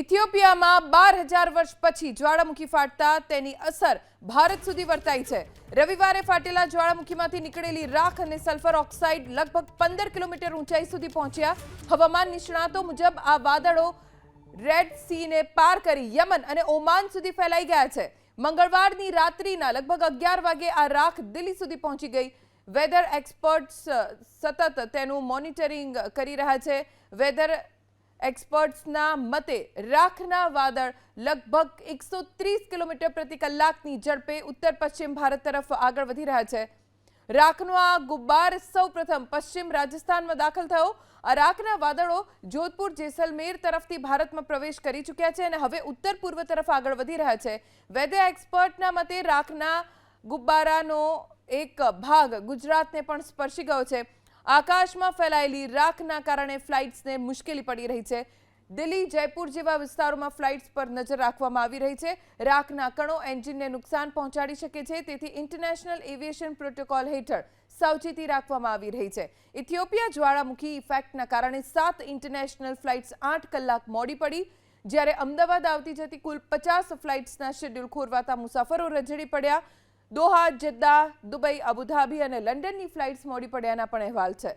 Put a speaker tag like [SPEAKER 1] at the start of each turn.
[SPEAKER 1] ઇથિયોપિયામાં બાર હજાર વર્ષ પછી જ્વાળામુખી ફાટતા તેની અસર ભારત સુધી વર્તાઈ છે. રવિવારે ફાટેલા જ્વાળામુખીમાંથી નીકળેલી રાખ અને સલ્ફર ઓક્સાઇડ લગભગ પંદર કિલોમીટર ઊંચાઈ સુધી પહોંચ્યા. હવામાન નિષ્ણાતો મુજબ આ વાદળો રેડ સીને પાર કરી યમન અને ઓમાન સુધી ફેલાઈ ગયા છે. મંગળવારની રાત્રિના લગભગ અગિયાર વાગે આ રાખ દિલ્હી સુધી પહોંચી ગઈ. વેધર એક્સપર્ટ્સ સતત તેનું મોનિટરિંગ કરી રહ્યા છે. વેધર એક્સપર્ટ્સના મતે રાખના વાદળ લગભગ એકસો ત્રીસ કિલોમીટર પ્રતિ કલાકની ઝડપે ઉત્તર પશ્ચિમ ભારત તરફ આગળ વધી રહ્યા છે. રાખનો આ ગુબ્બાર સૌપ્રથમ પશ્ચિમ રાજસ્થાનમાં દાખલ થયો. આ રાખના વાદળો જોધપુર જેસલમેર તરફથી ભારતમાં પ્રવેશ કરી ચૂક્યા છે અને હવે ઉત્તર પૂર્વ તરફ આગળ વધી રહ્યા છે. વેધર એક્સપર્ટના મતે રાખના ગુબ્બારાનો એક ભાગ ગુજરાતને પણ સ્પર્શી ગયો છે. આકાશમાં ફેલાયેલી રાખના કારણે ફ્લાઇટ્સને મુશ્કેલી પડી રહી છે. દિલ્હી, જયપુર જેવા વિસ્તારોમાં ફ્લાઇટ્સ પર નજર રાખવામાં આવી રહી છે. રાખના કણો એન્જિનને નુકસાન પહોંચાડી શકે છે. તેથી ઇન્ટરનેશનલ એવિએશન પ્રોટોકોલ હેઠળ સાવચેતી રાખવામાં આવી રહી છે. ઇથિયોપિયા જ્વાળામુખી ઇફેક્ટના કારણે સાત ઇન્ટરનેશનલ ફ્લાઇટ્સ આઠ કલાક મોડી પડી. જ્યારે અમદાવાદ આવતી જતી કુલ પચાસ ફ્લાઇટ્સના શેડ્યુલ ખોરવાતા મુસાફરો રજડી પડ્યા. દોહા જિદ્દા દુબઈ અબુધાબી અને લંડનની ફ્લાઇટ્સ મોડી પડ્યાના પણ અહેવાલ છે.